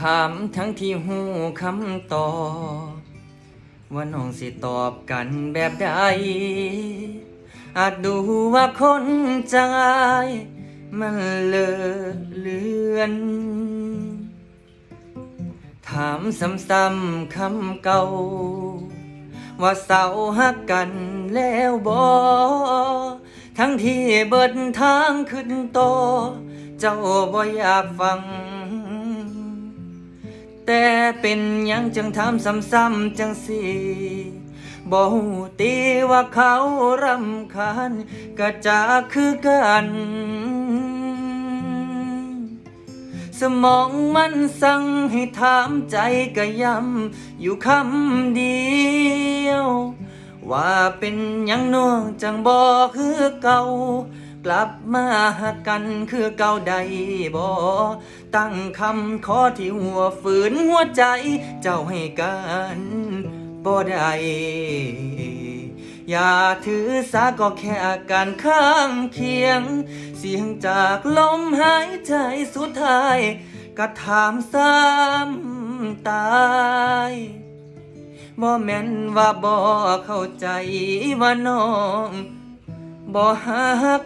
ถามทั้งที่หูคำตอบว่าน้องสิตอบกันแบบใด อาจดูว่าคนใจายมันเลอะเลือน ถามซ้ำๆคำเก่า ว่าเศร้าหักกันแล้วบอทั้งที่เบิดทางขึ้นโต เจ้าบ่อยากฟัง แต่เป็นยังจังถามซ้ำๆจังสิบ่ฮู้ตีว่าเขารำคาญก็จะคือกัน สมองมันสั่งให้ถามใจก็ย้ำอยู่คำเดียว ว่าเป็นยังน้องจังบอกคือเก่า กลับมาหากันคือเก่าใดบ่ตั้งคำขอที่หัวฝืนหัวใจ เจ้าให้กันบ่ได้อย่าถือสาก็แค่อาการข้างเคียง เสียงจากลมหายใจสุดท้ายก็ถามซ้ำตายบ่แม่นว่าบ่เข้าใจว่าน้อง บ่ฮัก